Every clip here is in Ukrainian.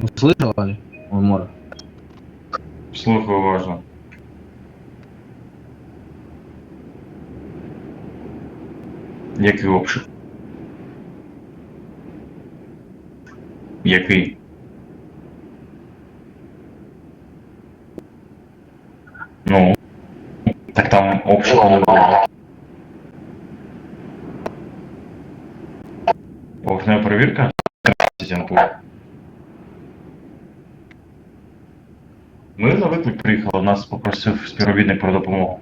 Вы слышали? Ой, Мора. Слухаю уважно. Який обшук? Який? Ну, так там обшуку не було. Поверхнева перевірка? 13 НПУ. Ми на виклик приїхали, нас попросив співробітник про допомогу.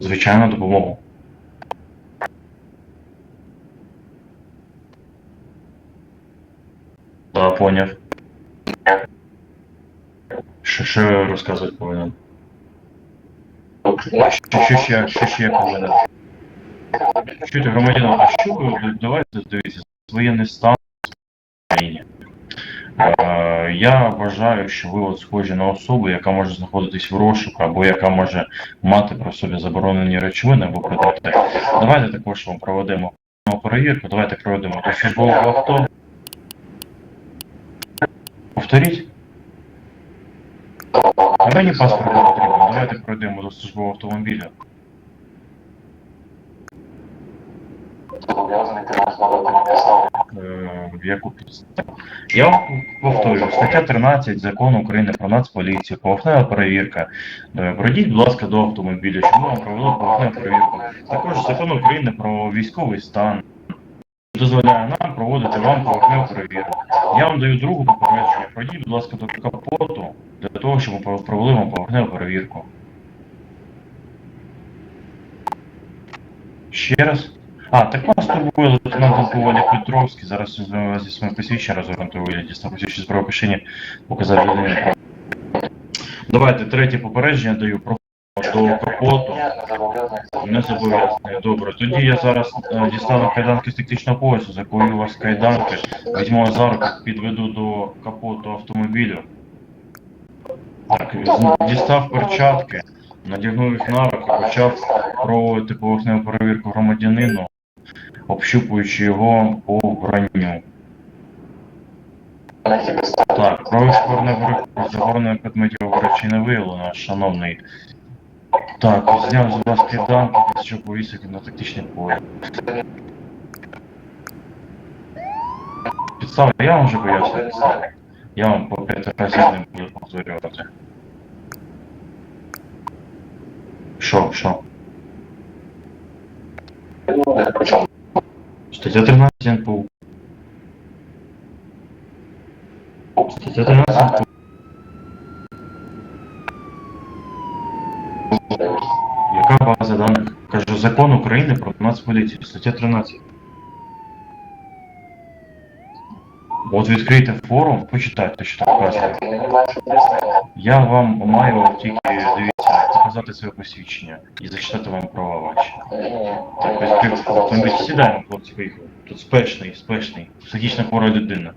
Звичайно, допомогу. Да, поняв. Що, я розказувати повинен? Що, що, ще, що ще я повинен? Чуєте, громадянин, а що ви давайте дивіться, воєнний стан в країні? Е, Я вважаю, що ви от схожі на особу, яка може знаходитись в розшуку, або яка може мати про собі заборонені речовини або предмети. Давайте також вам проведемо перевірку, давайте проведемо до службового авто. Повторіть. А мені паспорт не потрібен. Давайте пройдемо до службового автомобіля. Зобов'язаний ти нас Е, в яку підставу? Я вам повторюю, стаття 13 закону України про нацполіцію, поверхнева перевірка. Е, Пройдіть, будь ласка, до автомобіля, ми вам провели поверхневу перевірку. Також закон України про військовий стан дозволяє нам проводити вам поверхневу перевірку. Я вам даю другу попередження. Пройдіть, будь ласка, до капоту для того, щоб ми провели вам поверхневу перевірку. Ще раз. А, так вас турбує лейтенант Коваля Петровський. Зараз зі своїм посвідченням розгорнутого вигляді, дістав посвідчення зброю пишення, показати людині. Давайте третє попередження даю про до капоту. Не зобов'язаний. Добре. Тоді я зараз е, дістану кайданки з тактичного поясу, закую вас кайданки, візьму вас за руку, підведу до капоту автомобілю. Так, дістав перчатки, надягнув їх на руки, почав проводити поверхневу перевірку громадянину, общупуючи його по підстави. Так, про шкорне заборонених предметів речі не виявлено, шановний. Так, зняв з вас після чого повісив на тактичний пояс. Підстави, я вам вже пояснюю. Я вам по п'ять разів не буду повторювати. Що, що? Стаття 13 НПУ. Стаття 13 НПУ. Яка база даних? Кажу, закон України про нацполіцію, стаття 13. От відкрийте форум, почитайте, що там вказано. Я вам маю тільки, дивіться, показати своє посвідчення і зачитати вам права ваші. Так, ось розказати. автомобіль сідаємо, хлопці, поїхали. Тут спешний, спешний, психічно хвора людина.